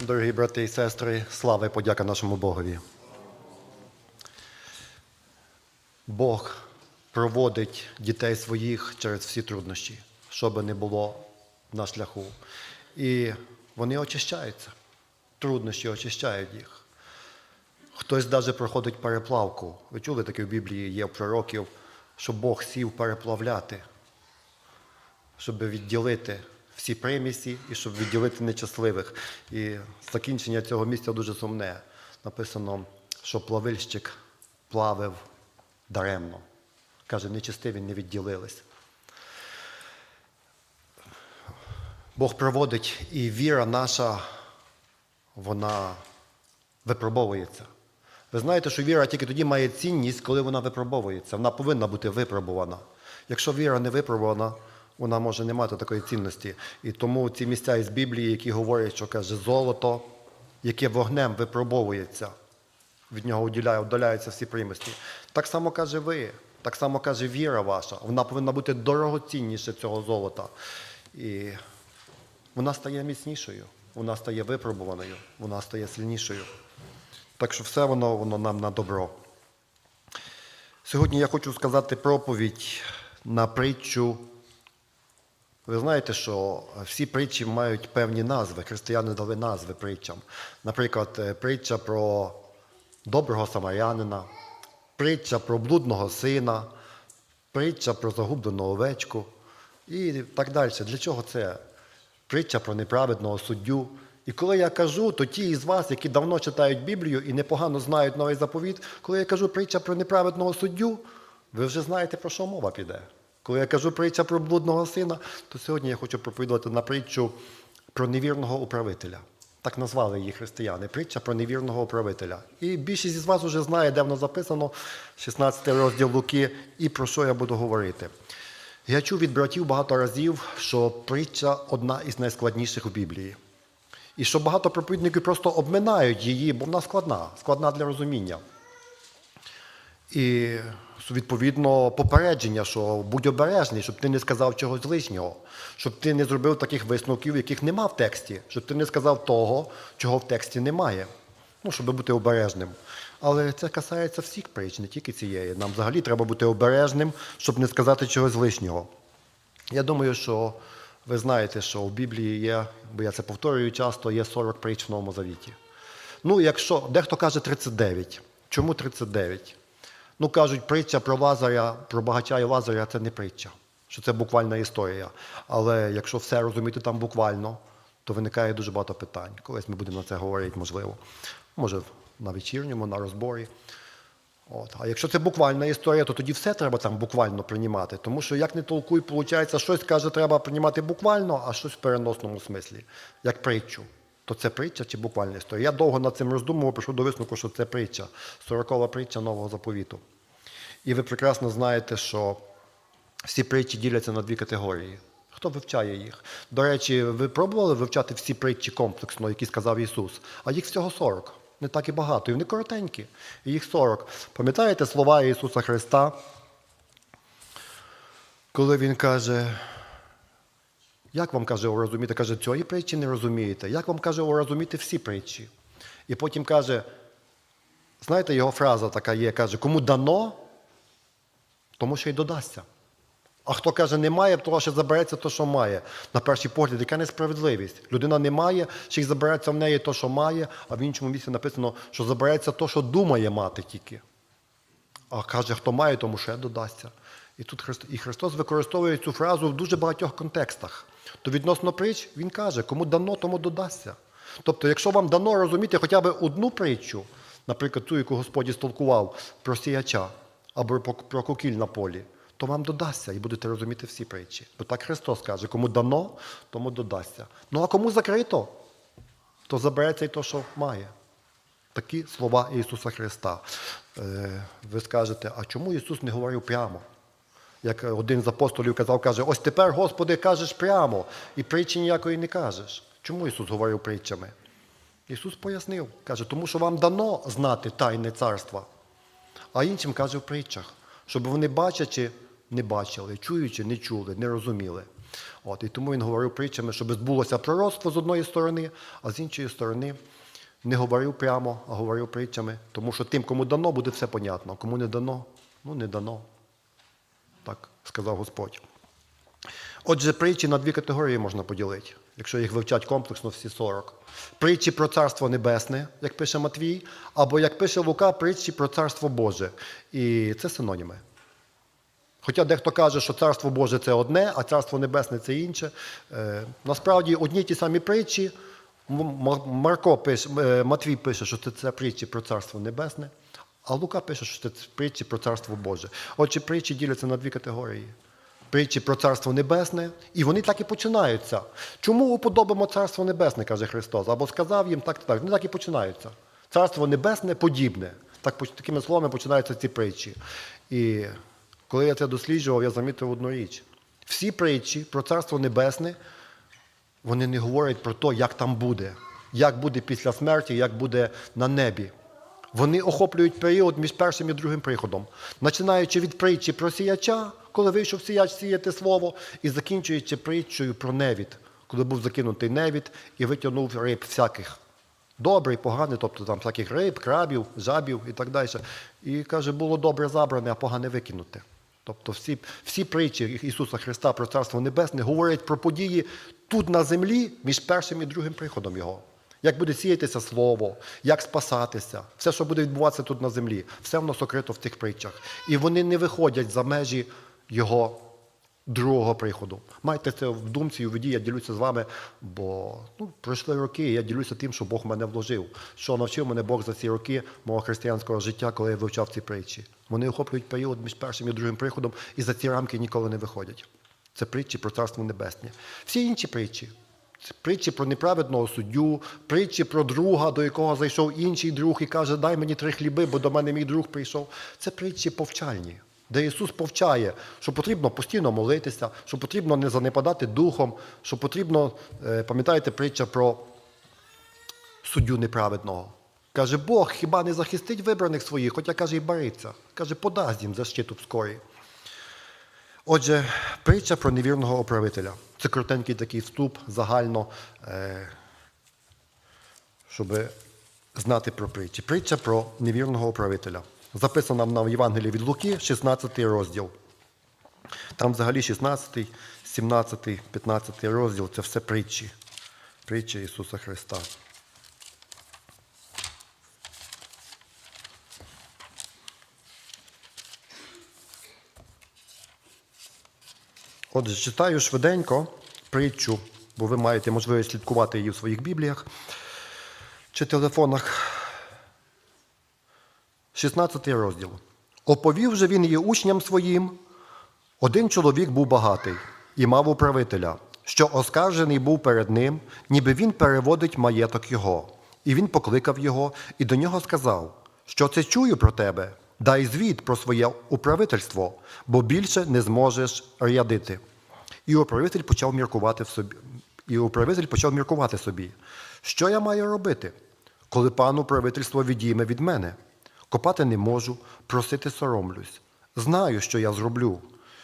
Дорогі брати і сестри, слава і подяка нашому Богові. Бог проводить дітей своїх через всі труднощі, що би не було на шляху. І вони очищаються. Труднощі очищають їх. Хтось навіть проходить переплавку. Ви чули таке в Біблії є в пророків, що Бог сів переплавляти, щоб відділити всі примісі і щоб відділити нечасливих. І закінчення цього місця дуже сумне. Написано, що плавильщик плавив даремно. Каже, нечистиві не відділились. Бог проводить, і віра наша, вона випробовується. Ви знаєте, що віра тільки тоді має цінність, коли вона випробовується. Вона повинна бути випробувана. Якщо віра не випробувана, вона може не мати такої цінності. І тому ці місця із Біблії, які говорять, що каже, золото, яке вогнем випробовується, від нього удаляються всі примісті. Так само каже ви, так само каже віра ваша. Вона повинна бути дорогоцінніше цього золота. І вона стає міцнішою, вона стає випробуваною, вона стає сильнішою. Так що все воно, воно нам на добро. Сьогодні я хочу сказати проповідь на притчу. Ви знаєте, що всі притчі мають певні назви. Християни дали назви притчам. Наприклад, е, притча про доброго самарянина, притча про блудного сина, притча про загублену овечку і так далі. Для чого це? Притча про неправедного суддю. І коли я кажу, то ті із вас, які давно читають Біблію і непогано знають новий заповіт, коли я кажу притча про неправедного суддю, ви вже знаєте, про що мова піде. Коли я кажу притча про блудного сина, то сьогодні я хочу проповідувати на притчу про невірного управителя. Так назвали її християни. Притча про невірного управителя. І більшість із вас вже знає, де воно записано, 16 розділ Луки, і про що я буду говорити. Я чув від братів багато разів, що притча одна із найскладніших у Біблії. І що багато проповідників просто обминають її, бо вона складна, складна для розуміння. І відповідно попередження, що будь обережний, щоб ти не сказав чогось лишнього, щоб ти не зробив таких висновків, яких нема в тексті, щоб ти не сказав того, чого в тексті немає. Ну, щоб бути обережним. Але це касається всіх притч, не тільки цієї. Нам взагалі треба бути обережним, щоб не сказати чогось лишнього. Я думаю, що ви знаєте, що в Біблії є, бо я це повторюю часто, є 40 притч в Новому Завіті. Ну, якщо дехто каже 39. Чому 39? Ну, кажуть, притча про Лазаря, про багача і Лазаря це не притча, що це буквальна історія. Але якщо все розуміти там буквально, то виникає дуже багато питань. Колись ми будемо на це говорити, можливо. Може, на вечірньому, на розборі. От. А якщо це буквальна історія, то тоді все треба там буквально приймати. Тому що як не толкуй, виходить, щось каже, треба приймати буквально, а щось в переносному смислі, як притчу. То це притча чи буквальна історія. Я довго над цим роздумував, прийшов до висновку, що це притча, сорокова притча нового заповіту. І ви прекрасно знаєте, що всі притчі діляться на дві категорії. Хто вивчає їх? До речі, ви пробували вивчати всі притчі комплексно, які сказав Ісус? А їх всього 40. Не так і багато. І вони коротенькі. І їх 40. Пам'ятаєте слова Ісуса Христа? Коли Він каже, як вам каже урозуміти? Каже, цієї притчі не розумієте. Як вам каже урозуміти всі притчі? І потім каже, знаєте, його фраза така є, каже, кому дано, тому що й додасться. А хто каже, немає, того ще забереться то, що має. На перший погляд, яка несправедливість. Людина не має, ще й забереться в неї то, що має, а в іншому місці написано, що забереться то, що думає мати тільки. А каже, хто має, тому ще додасться. І тут Христ... і Христос використовує цю фразу в дуже багатьох контекстах. То відносно притч Він каже, кому дано, тому додасться. Тобто, якщо вам дано розуміти хоча б одну притчу, наприклад, ту, яку Господь столкував про сіяча або про, про кукіль на полі, то вам додасться і будете розуміти всі притчі. Бо так Христос каже, кому дано, тому додасться. Ну а кому закрито, то забереться і то, що має. Такі слова Ісуса Христа. Е, Ви скажете, а чому Ісус не говорив прямо? Як один з апостолів казав, каже, ось тепер, Господи, кажеш прямо, і притчі ніякої не кажеш. Чому Ісус говорив притчами? Ісус пояснив, каже, тому що вам дано знати тайне царства, а іншим каже в притчах, щоб вони бачачи, не бачили, чуючи, не чули, не розуміли. От, і тому він говорив притчами, щоб збулося пророцтво з одної сторони, а з іншої сторони не говорив прямо, а говорив притчами. Тому що тим, кому дано, буде все понятно. Кому не дано, ну не дано. Так сказав Господь. Отже, притчі на дві категорії можна поділити, якщо їх вивчать комплексно всі 40. Притчі про царство небесне, як пише Матвій, або як пише Лука, притчі про царство Боже. І це синоніми. Хоча дехто каже, що царство Боже це одне, а царство небесне це інше. Е, насправді одні ті самі притчі. Марко пише, е, Матвій пише, що це притчі про царство небесне, а Лука пише, що це притчі про царство Боже. Отже, притчі діляться на дві категорії. Притчі про царство небесне, і вони так і починаються. Чому уподобимо царство небесне, каже Христос? Або сказав їм так, так. Вони так і починаються. Царство небесне подібне. Так, такими словами починаються ці притчі. І коли я це досліджував, я замітив одну річ. Всі притчі про царство небесне, вони не говорять про те, як там буде, як буде після смерті, як буде на небі. Вони охоплюють період між першим і другим приходом, починаючи від притчі про сіяча, коли вийшов сіяч сіяти слово, і закінчуючи притчею про невід, коли був закинутий невід і витягнув риб всяких. Добрий, поганий, тобто там всяких риб, крабів, жабів і так далі. І каже, було добре забране, а погане викинуте. Тобто всі, всі притчі Ісуса Христа про Царство Небесне говорять про події тут на землі між першим і другим приходом Його. Як буде сіятися слово, як спасатися, все, що буде відбуватися тут на землі, все воно сокрито в цих притчах. І вони не виходять за межі Його другого приходу. Майте це в думці і в воді, я ділюся з вами, бо ну, пройшли роки, і я ділюся тим, що Бог мене вложив. Що навчив мене Бог за ці роки мого християнського життя, коли я вивчав ці притчі. Вони охоплюють період між першим і другим приходом і за ці рамки ніколи не виходять. Це притчі про царство небесне. Всі інші притчі. Притчі про неправедного суддю, притчі про друга, до якого зайшов інший друг і каже, дай мені три хліби, бо до мене мій друг прийшов. Це притчі повчальні, де Ісус повчає, що потрібно постійно молитися, що потрібно не занепадати духом, що потрібно, е, пам'ятаєте, притча про суддю неправедного. Каже, Бог хіба не захистить вибраних своїх, хоча каже, і бариться. Каже, подасть їм защиту вскорі. Отже, притча про невірного управителя. Це коротенький такий вступ загально, е, щоб знати про притчі. Притча про невірного управителя. Записана нам в Євангелії від Луки, 16 розділ. Там взагалі 16, 17, 15 розділ це все притчі. Притчі Ісуса Христа. Отже, читаю швиденько притчу, бо ви маєте можливість слідкувати її в своїх бібліях чи телефонах. 16 розділ. Оповів же він її учням своїм. Один чоловік був багатий і мав управителя, що оскаржений був перед ним, ніби він переводить маєток його. І він покликав його і до нього сказав, що це чую про тебе, дай звіт про своє управительство, бо більше не зможеш рядити. І управитель почав міркувати в собі. І управитель почав міркувати собі, що я маю робити, коли пан управительство відійме від мене. Копати не можу, просити соромлюсь. Знаю, що я зроблю,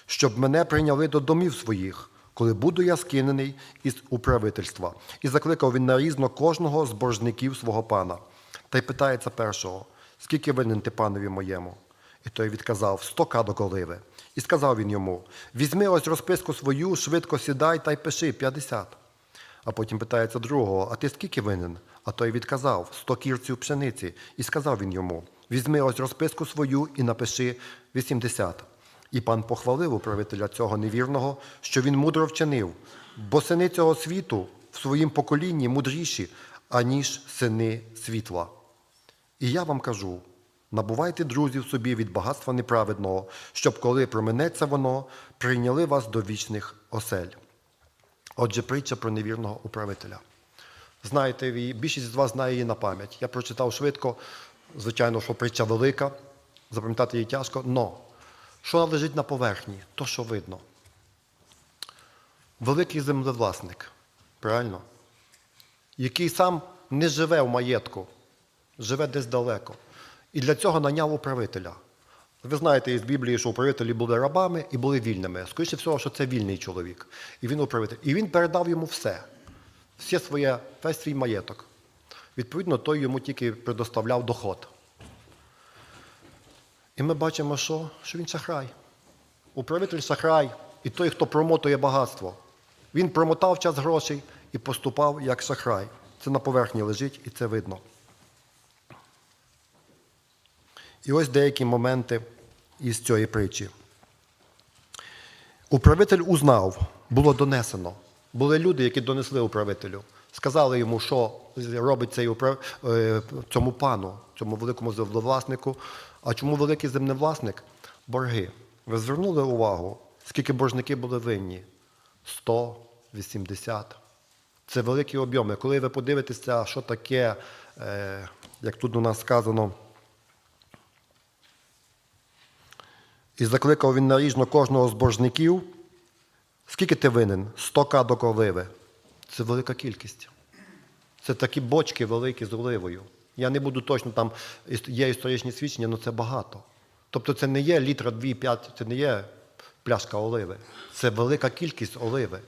щоб мене прийняли до домів своїх, коли буду я скинений із управительства. І закликав він нарізно кожного з боржників свого пана. Та й питається першого, скільки винен ти панові моєму? І той відказав стока до коливи. І сказав він йому: Візьми ось розписку свою, швидко сідай та й пиши п'ятдесят. А потім питається другого, а ти скільки винен? А той відказав сто кірців пшениці, і сказав він йому: Візьми ось розписку свою і напиши 80. І пан похвалив управителя цього невірного, що він мудро вчинив, бо сини цього світу в своїм поколінні мудріші, аніж сини світла. І я вам кажу: набувайте друзів собі від багатства неправедного, щоб коли проминеться воно, прийняли вас до вічних осель. Отже, притча про невірного управителя. Знаєте, більшість з вас знає її на пам'ять. Я прочитав швидко, звичайно, що притча велика, запам'ятати її тяжко, но що лежить на поверхні, то що видно. Великий землевласник, правильно? Який сам не живе в маєтку, живе десь далеко. І для цього наняв управителя. Ви знаєте із Біблії, що управителі були рабами і були вільними. Скоріше всього, що це вільний чоловік. І він управитель. І він передав йому все, все своє, весь свій маєток. Відповідно, той йому тільки предоставляв доход. І ми бачимо, що, що він шахрай. Управитель шахрай і той, хто промотує багатство. Він промотав час грошей і поступав як шахрай. Це на поверхні лежить і це видно. І ось деякі моменти із цієї притчі. Управитель узнав, було донесено. Були люди, які донесли управителю. Сказали йому, що робить цей управ... е, цьому пану, цьому великому землевласнику. А чому великий землевласник? Борги. Ви звернули увагу, скільки боржники були винні? 100, 80. Це великі об'єми. Коли ви подивитеся, що таке, е, як тут у нас сказано, і закликав він наріжно кожного з боржників. Скільки ти винен? 100 кадок оливи. Це велика кількість. Це такі бочки великі з оливою. Я не буду точно там, є історичні свідчення, але це багато. Тобто це не є літра 2-5, це не є пляшка оливи. Це велика кількість оливи.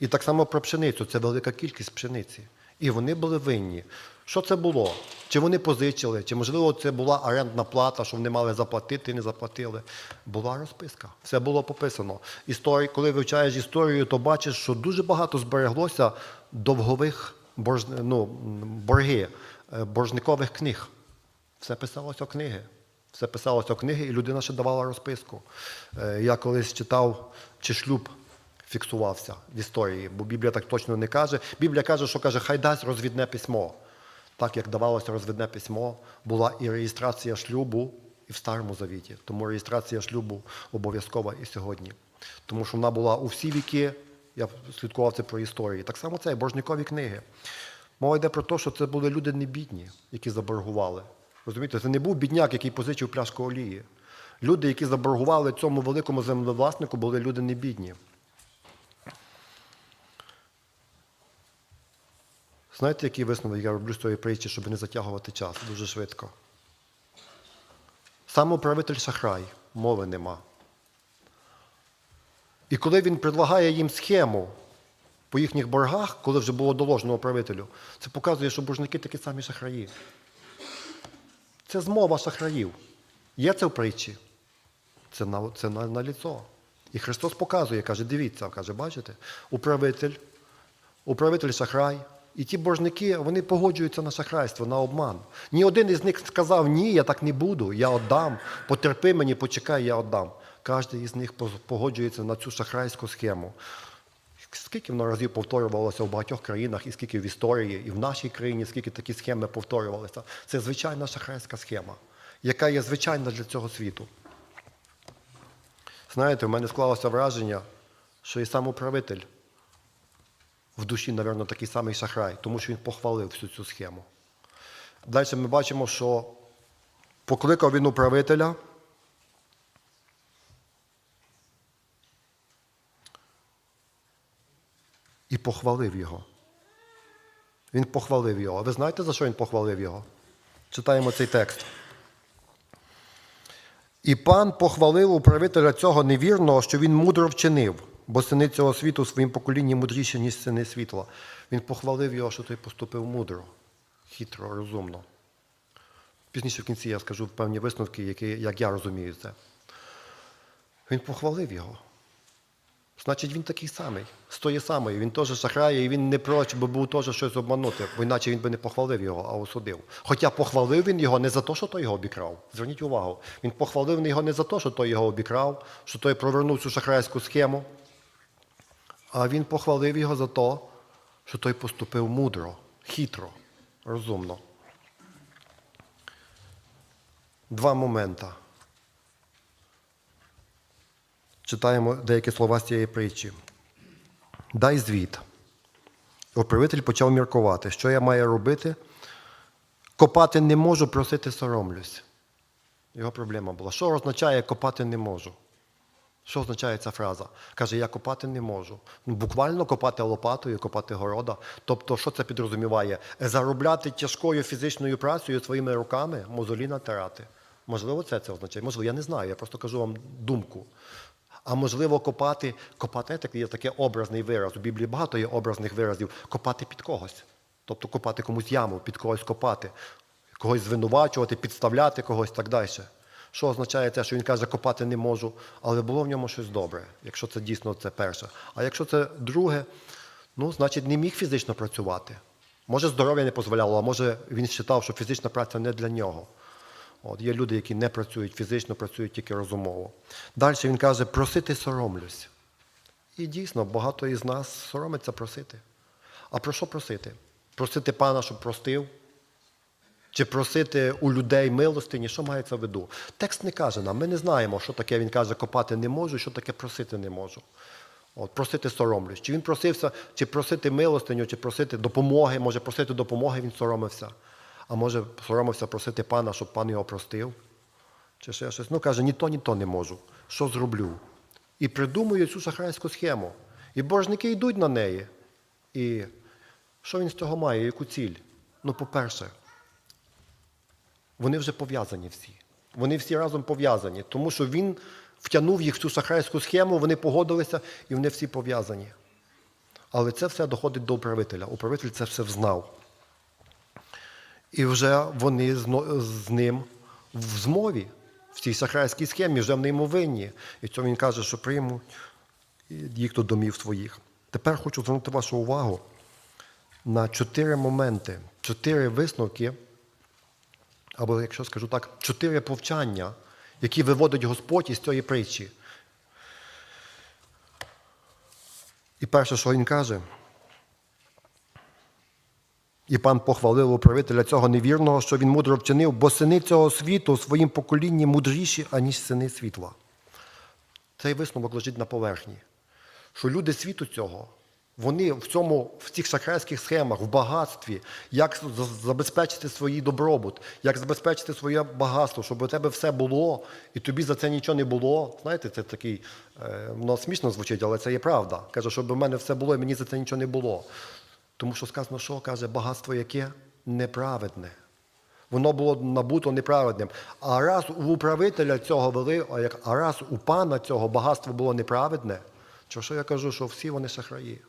І так само про пшеницю, це велика кількість пшениці. І вони були винні. Що це було? Чи вони позичили, чи можливо це була орендна плата, що вони мали заплатити і не заплатили. Була розписка. Все було пописано. Історії, коли вивчаєш історію, то бачиш, що дуже багато збереглося довгових борж... ну, борги, е, боржникових книг. Все писалося книги. Все писалося книги, і людина ще давала розписку. Е, Я колись читав, чи шлюб фіксувався в історії, бо Біблія так точно не каже. Біблія каже, що каже, хай дасть розвідне письмо. Так як давалося розвідне письмо, була і реєстрація шлюбу і в Старому Завіті. Тому реєстрація шлюбу обов'язкова і сьогодні. Тому що вона була у всі віки, я слідкував це про історії. Так само це і боржникові книги. Мова йде про те, що це були люди не бідні, які заборгували. Розумієте, це не був бідняк, який позичив пляшку олії. Люди, які заборгували цьому великому землевласнику, були люди не бідні. Знаєте, який висновок я роблю з цієї притчі, щоб не затягувати час дуже швидко? Сам управитель шахрай, мови нема. І коли він предлагає їм схему по їхніх боргах, коли вже було доложено управителю, це показує, що боржники такі самі шахраї. Це змова шахраїв. Є це в притчі? Це на, це на, на ліцо. І Христос показує, каже, дивіться, каже, бачите, управитель, управитель шахрай. І ті боржники, вони погоджуються на шахрайство, на обман. Ні один із них сказав, ні, я так не буду, я віддам, потерпи мені, почекай, я віддам. Кожен із них погоджується на цю шахрайську схему. Скільки воно разів повторювалося в багатьох країнах, і скільки в історії, і в нашій країні, скільки такі схеми повторювалися. Це звичайна шахрайська схема, яка є звичайна для цього світу. Знаєте, в мене склалося враження, що і сам управитель в душі, мабуть, такий самий шахрай, тому що він похвалив всю цю схему. Далі ми бачимо, що покликав він управителя. І похвалив його. Він похвалив його. А ви знаєте, за що він похвалив його? Читаємо цей текст. І пан похвалив управителя цього невірного, що він мудро вчинив, бо сини цього світу своїм поколінні мудріші, ніж сини світла. Він похвалив його, що той поступив мудро, хитро, розумно. Пізніше в кінці я скажу певні висновки, які, як я розумію це. Він похвалив його. Значить, він такий самий, з тої самої. Він теж шахрає, і він не проч, бо був теж щось обманути, бо іначе він би не похвалив його, а осудив. Хоча похвалив він його не за те, що той його обікрав. Зверніть увагу. Він похвалив його не за те, що той його обікрав, що той провернув цю шахрайську схему, а він похвалив його за те, що той поступив мудро, хитро, розумно. Два момента. Читаємо деякі слова з цієї притчі. Дай звіт. Управитель почав міркувати, що я маю робити. Копати не можу, просити соромлюсь. Його проблема була. Що означає копати не можу? Що означає ця фраза? Каже, я копати не можу. Ну, буквально копати лопатою, копати города. Тобто, що це підрозуміває? Заробляти тяжкою фізичною працею своїми руками, мозолі натирати. Можливо, це це означає. Можливо, я не знаю, я просто кажу вам думку. А можливо, копати, копати є таке образний вираз. У Біблії багато є образних виразів. Копати під когось. Тобто копати комусь яму, під когось копати, когось звинувачувати, підставляти когось так далі. Що означає те, що він каже, копати не можу, але було в ньому щось добре, якщо це дійсно це перше. А якщо це друге, ну, значить, не міг фізично працювати. Може, здоров'я не дозволяло, а може він вважав, що фізична праця не для нього. От, є люди, які не працюють фізично, працюють тільки розумово. Далі він каже, просити соромлюсь. І дійсно, багато із нас соромиться просити. А про що просити? Просити пана, щоб простив? Чи просити у людей милостині, що мається в виду? Текст не каже нам, ми не знаємо, що таке він каже, копати не можу, що таке просити не можу. От, просити соромлюсь. Чи він просився, чи просити милостиню, чи просити допомоги, може просити допомоги, він соромився. А може соромився просити пана, щоб пан його простив. Чи ще щось. Ну, каже, ні то, ні то не можу. Що зроблю? І придумує цю шахрайську схему. І боржники йдуть на неї. І що він з цього має? Яку ціль? Ну, по-перше, вони вже пов'язані всі. Вони всі разом пов'язані, тому що він втягнув їх в цю шахрайську схему, вони погодилися і вони всі пов'язані. Але це все доходить до управителя. Управитель це все знав. І вже вони з, ним в змові, в цій шахрайській схемі, вже в ньому. І цьому він каже, що приймуть їх до домів своїх. Тепер хочу звернути вашу увагу на чотири моменти, чотири висновки, або, якщо скажу так, чотири повчання, які виводить Господь із цієї притчі. І перше, що він каже, і пан похвалив управителя цього невірного, що він мудро вчинив, бо сини цього світу в своїм поколінні мудріші, аніж сини світла. Цей висновок лежить на поверхні. Що люди світу цього, вони в цьому, в цих шахрайських схемах, в багатстві, як забезпечити свій добробут, як забезпечити своє багатство, щоб у тебе все було, і тобі за це нічого не було. Знаєте, це такий, е, воно смішно звучить, але це є правда. Каже, щоб у мене все було, і мені за це нічого не було. Тому що сказано, що каже, багатство яке неправедне. Воно було набуто неправедним. А раз у управителя цього вели, а раз у пана цього багатство було неправедне, то що я кажу, що всі вони шахраї.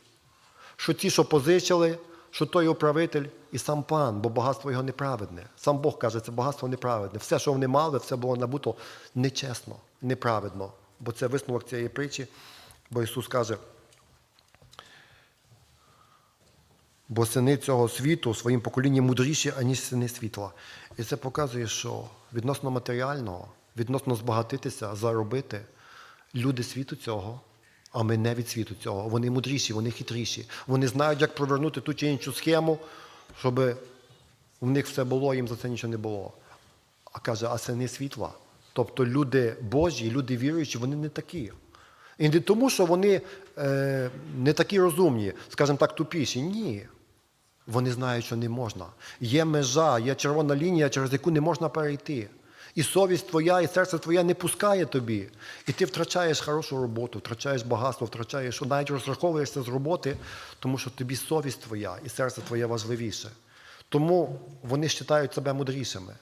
Що ті, що позичили, що той управитель і сам пан, бо багатство його неправедне. Сам Бог каже, це багатство неправедне. Все, що вони мали, все було набуто нечесно, неправедно. Бо це висновок цієї притчі, бо Ісус каже, бо сини цього світу своїм поколінні мудріші, аніж сини світла. І це показує, що відносно матеріального, відносно збагатитися, заробити, люди світу цього, а ми не від світу цього. Вони мудріші, вони хитріші. Вони знають, як провернути ту чи іншу схему, щоб в них все було, їм за це нічого не було. А каже, а сини світла. Тобто люди Божі, люди віруючі, вони не такі. І не тому, що вони е, не такі розумні, скажімо так, тупіші. Ні. Вони знають, що не можна. Є межа, є червона лінія, через яку не можна перейти. І совість твоя, і серце твоє не пускає тобі. І ти втрачаєш хорошу роботу, втрачаєш багатство, втрачаєш, що навіть розраховуєшся з роботи, тому що тобі совість твоя і серце твоє важливіше. Тому вони вважають себе мудрішими.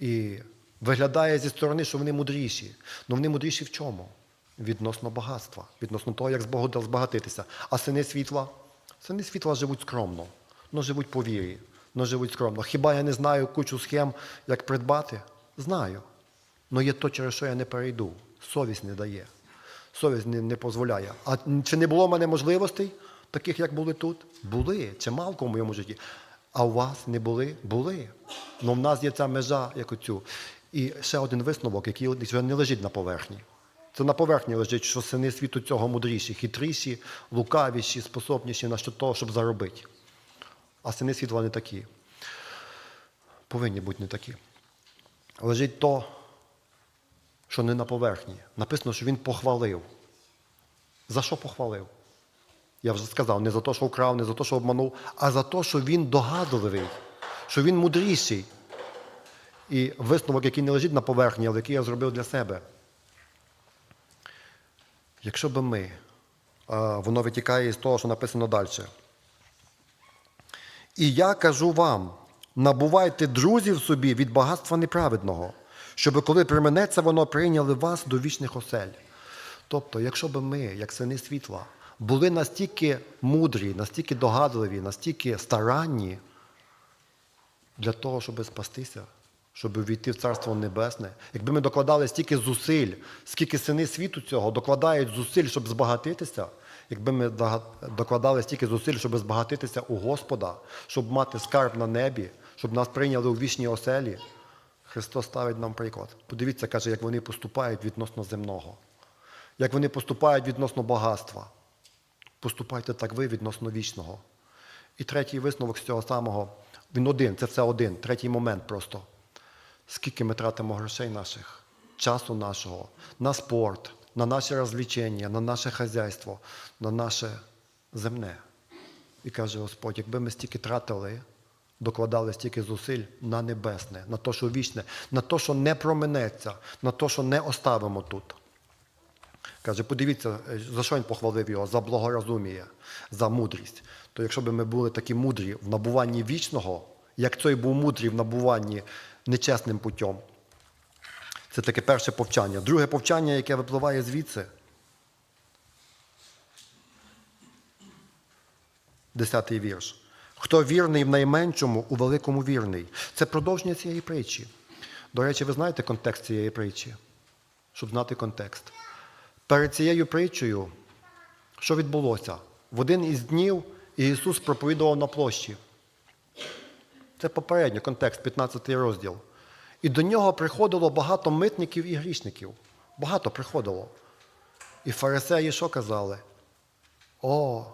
І виглядає зі сторони, що вони мудріші. Ну вони мудріші в чому? Відносно багатства, відносно того, як збагатитися. А сини світла? Сини світла живуть скромно, ну живуть по вірі, ну живуть скромно. Хіба я не знаю кучу схем, як придбати? Знаю. Але є то, через що я не перейду. Совість не дає. Совість не, не дозволяє. А чи не було в мене можливостей, таких, як були тут? Були. Чимало в моєму житті. А у вас не були? Були. Ну в нас є ця межа, як оцю. І ще один висновок, який вже не лежить на поверхні. Це на поверхні лежить, що сини світу цього мудріші, хитріші, лукавіші, способніші на що того, щоб заробити. А сини світла не такі. Повинні бути не такі. Лежить то, що не на поверхні. Написано, що він похвалив. За що похвалив? Я вже сказав, не за те, що вкрав, не за те, що обманув, а за те, що він догадливий, що він мудріший. І висновок, який не лежить на поверхні, але який я зробив для себе. Якщо би ми, воно витікає із того, що написано далі. І я кажу вам, набувайте друзів собі від багатства неправедного, щоб коли применеться, воно прийняли вас до вічних осель. Тобто, якщо б ми, як сини світла, були настільки мудрі, настільки догадливі, настільки старанні для того, щоб спастися, щоб війти в Царство Небесне, якби ми докладали стільки зусиль, скільки сини світу цього докладають зусиль, щоб збагатитися, якби ми докладали стільки зусиль, щоб збагатитися у Господа, щоб мати скарб на небі, щоб нас прийняли у вічній оселі, Христос ставить нам приклад. Подивіться, каже, як вони поступають відносно земного, як вони поступають відносно багатства. Поступайте так ви відносно вічного. І третій висновок з цього самого, він один, це все один, третій момент просто. Скільки ми тратимо грошей наших, часу нашого, на спорт, на наші розвлічення, на наше хазяйство, на наше земне. І каже Господь, якби ми стільки тратили, докладали стільки зусиль на небесне, на те, що вічне, на те, що не променеться, на те, що не оставимо тут. Каже, подивіться, за що він похвалив його? За благорозуміє, за мудрість. То якщо б ми були такі мудрі в набуванні вічного, як цей був мудрий в набуванні нечесним путем, це таке перше повчання. Друге повчання, яке випливає звідси. Десятий вірш. Хто вірний в найменшому, у великому вірний. Це продовження цієї притчі. До речі, ви знаєте контекст цієї притчі? Щоб знати контекст. Перед цією притчею, що відбулося? В один із днів Ісус проповідував на площі. Це попередньо контекст, 15 розділ. І до нього приходило багато митників і грішників. Багато приходило. І фарисеї що казали? О,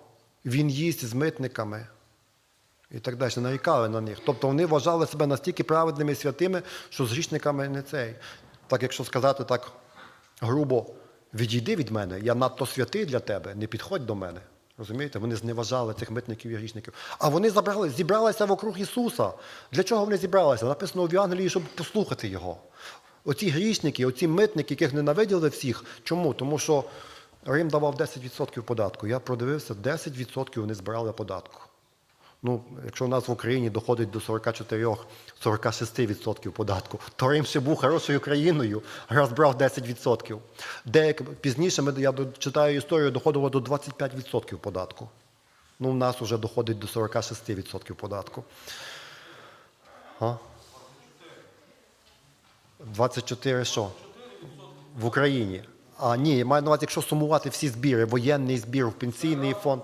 він їсть з митниками. І так далі, нарікали на них. Тобто вони вважали себе настільки праведними і святими, що з грішниками не цей. Так, якщо сказати так грубо, відійди від мене, я надто святий для тебе, не підходь до мене. Розумієте? Вони зневажали цих митників і грішників. А вони забрали, зібралися вокруг Ісуса. Для чого вони зібралися? Написано в Євангелії, щоб послухати Його. Оці грішники, оці митники, яких ненавиділи всіх. Чому? Тому що Рим давав 10% податку. Я продивився, 10% вони збирали податку. Ну, якщо у нас в Україні доходить до 44-46% податку, то Рим ще був хорошою країною, раз брав 10%. Деяк пізніше ми, я читаю історію, доходило до 25% податку. Ну, у нас вже доходить до 46% податку. А? 24 що? В Україні. А ні, маю на увазі, якщо сумувати всі збіри, воєнний збір, пенсійний фонд.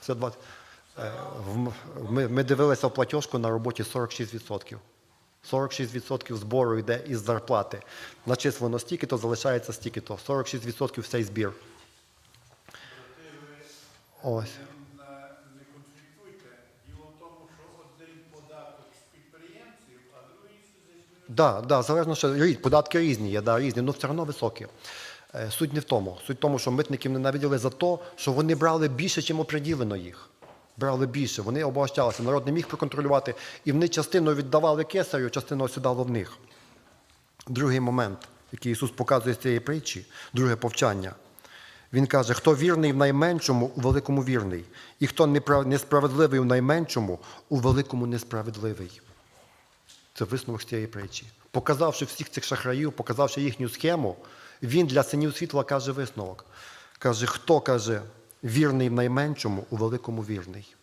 Все 20. Е, Ми, ми дивилися в платіжку на роботі 46%. 46% збору йде із зарплати. Начислено стільки, то залишається стільки, то 46% всей збір. Ось. Другий з зі Да, да, залежно, що податки різні є, да, різні, але все одно високі. Е, Суть не в тому. Суть в тому, що митників ненавиділи за те, що вони брали більше, чим оприділено їх. Брали більше, вони обогащалися, народ не міг проконтролювати, і вони частину віддавали кесарю, частину осідало в них. Другий момент, який Ісус показує з цієї притчі, друге повчання. Він каже, хто вірний в найменшому, у великому вірний, і хто несправедливий в найменшому, у великому несправедливий. Це висновок з цієї притчі. Показавши всіх цих шахраїв, показавши їхню схему, він для синів світла каже висновок. Каже, хто каже, вірний в найменшому, у великому вірний.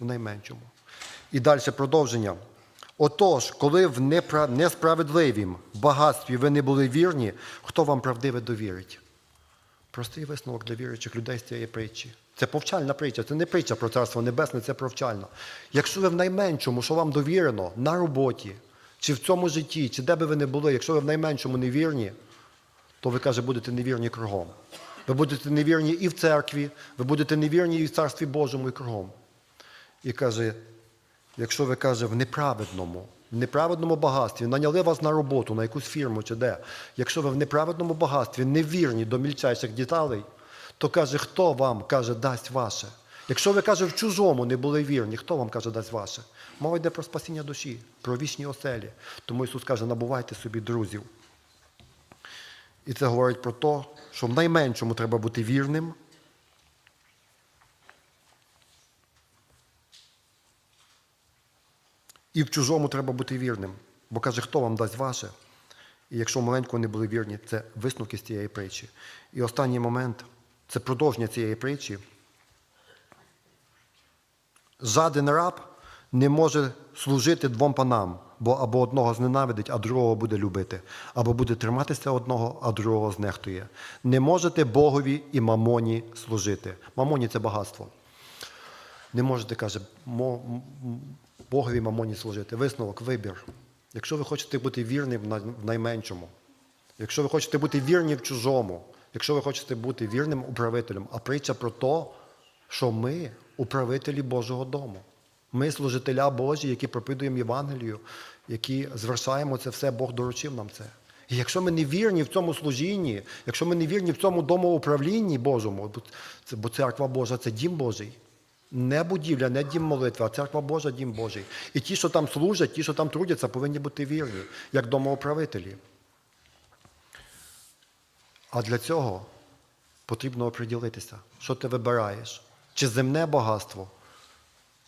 В найменшому. І далі продовження. Отож, коли в несправедливім багатстві ви не були вірні, хто вам правдиве довірить? Простий висновок для віруючих людей з цієї притчі. Це повчальна притча, це не притча про царство небесне, це повчальна. Якщо ви в найменшому, що вам довірено, на роботі, чи в цьому житті, чи де би ви не були, якщо ви в найменшому не вірні, то ви, каже, будете невірні кругом. Ви будете невірні і в церкві, ви будете невірні і в Царстві Божому, і кругом. І каже, якщо ви каже, в неправедному, в неправедному багатстві, наняли вас на роботу, на якусь фірму чи де, якщо ви в неправедному багатстві невірні до мільчайших деталей, то каже, хто вам каже, дасть ваше. Якщо ви каже, в чужому не були вірні, хто вам каже, дасть ваше? Мова йде про спасіння душі, про вічні оселі. Тому Ісус каже, набувайте собі друзів. І це говорить про те, що в найменшому треба бути вірним. І в чужому треба бути вірним. Бо каже, хто вам дасть ваше? І якщо маленько не були вірні, це висновки з цієї притчі. І останній момент це продовження цієї притчі. Жаден раб не може служити двом панам, бо або одного зненавидить, а другого буде любити, або буде триматися одного, а другого знехтує. Не можете Богові і мамоні служити. Мамоні це багатство. Не можете, каже, Богові і мамоні служити. Висновок, вибір. Якщо ви хочете бути вірним в найменшому, якщо ви хочете бути вірні в чужому, якщо ви хочете бути вірним управителем, а притча про те, що ми управителі Божого дому. Ми служителя Божі, які проповідуємо Євангелію, які звершаємо це все, Бог доручив нам це. І якщо ми не вірні в цьому служінні, якщо ми не вірні в цьому домоуправлінні Божому, бо церква Божа це дім Божий. Не будівля, не дім молитви, а церква Божа, дім Божий. І ті, що там служать, ті, що там трудяться, повинні бути вірні, як домоуправителі. А для цього потрібно оприділитися, що ти вибираєш, чи земне багатство,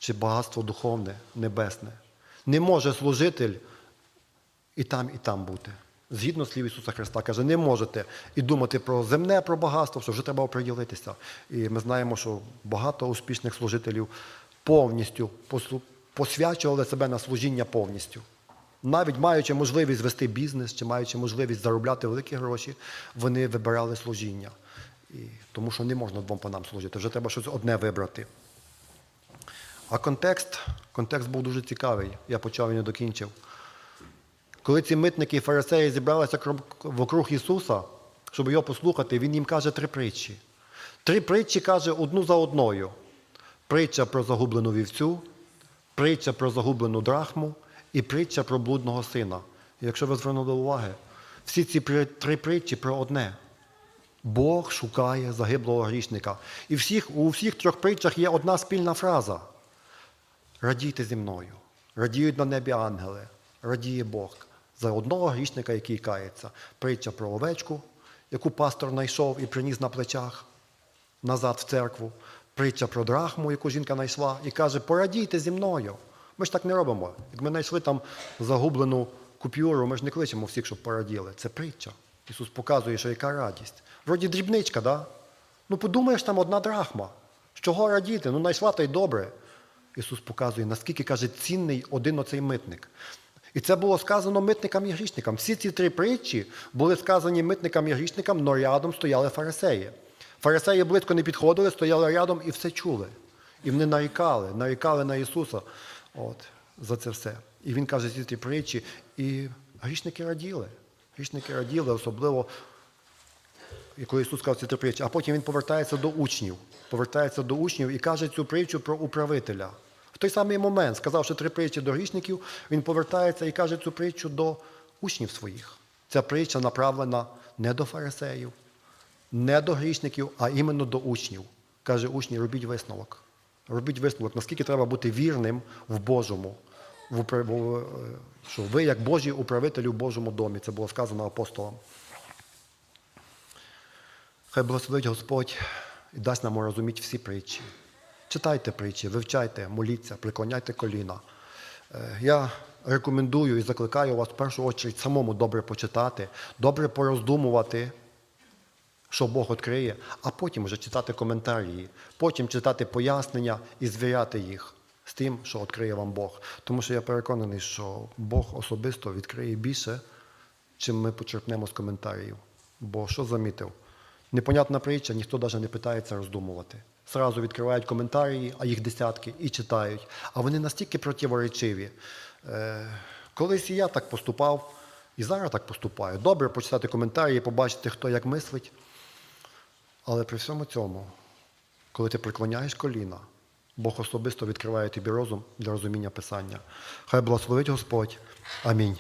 чи багатство духовне, небесне. Не може служитель і там, і там бути. Згідно слів Ісуса Христа, каже, не можете і думати про земне, про багатство, що вже треба оприділитися. І ми знаємо, що багато успішних служителів повністю посвячували себе на служіння повністю. Навіть маючи можливість вести бізнес чи маючи можливість заробляти великі гроші, вони вибирали служіння. І, тому що не можна двом панам служити, вже треба щось одне вибрати. А контекст, контекст був дуже цікавий, я почав і не докінчив. Коли ці митники і фарисеї зібралися вокруг Ісуса, щоб його послухати, Він їм каже три притчі. Три притчі каже одну за одною. Притча про загублену вівцю, притча про загублену драхму і притча про блудного сина. Якщо ви звернули уваги, всі ці три притчі про одне. Бог шукає загиблого грішника. І всіх, у всіх трьох притчах є одна спільна фраза. Радійте зі мною. Радіють на небі ангели, радіє Бог за одного грішника, який кається. Притча про овечку, яку пастор знайшов і приніс на плечах назад в церкву. Притча про драхму, яку жінка знайшла, і каже: порадійте зі мною. Ми ж так не робимо. Як ми знайшли там загублену купюру, ми ж не кличемо всіх, щоб пораділи. Це притча. Ісус показує, що яка радість. Вроді дрібничка, да? Ну подумаєш, там одна драхма. З чого радіти? Ну, знайшла та й добре. Ісус показує, наскільки каже, цінний один оцей митник. І це було сказано митникам і грішникам. Всі ці три притчі були сказані митникам і грішникам, але рядом стояли фарисеї. Фарисеї близько не підходили, стояли рядом і все чули. І вони нарікали, нарікали на Ісуса от, за це все. І Він каже ці три притчі, і грішники раділи. Грішники раділи, особливо коли Ісус сказав ці три притчі, а потім він повертається до учнів, повертається до учнів і каже цю притчу про управителя. Той самий момент, сказавши три притчі до грішників, він повертається і каже цю притчу до учнів своїх. Ця притча направлена не до фарисеїв, не до грішників, а іменно до учнів. Каже учні, робіть висновок. Робіть висновок, наскільки треба бути вірним в Божому, в, е, що ви як Божі управителі в Божому домі. Це було сказано апостолам. Хай благословить Господь і дасть нам розуміти всі притчі. Читайте притчі, вивчайте, моліться, приклоняйте коліна. Е, Я рекомендую і закликаю вас в першу чергу самому добре почитати, добре пороздумувати, що Бог відкриє, а потім вже читати коментарі, потім читати пояснення і звіряти їх з тим, що відкриє вам Бог. Тому що я переконаний, що Бог особисто відкриє більше, чим ми почерпнемо з коментарів. Бо що замітив? Непонятна притча, ніхто навіть не питається роздумувати. Зразу відкривають коментарі, а їх десятки, і читають. А вони настільки противоречиві. Е, колись і я так поступав, і зараз так поступаю. Добре почитати коментарі, побачити, хто як мислить. Але при всьому цьому, коли ти приклоняєш коліна, Бог особисто відкриває тобі розум для розуміння Писання. Хай благословить Господь. Амінь.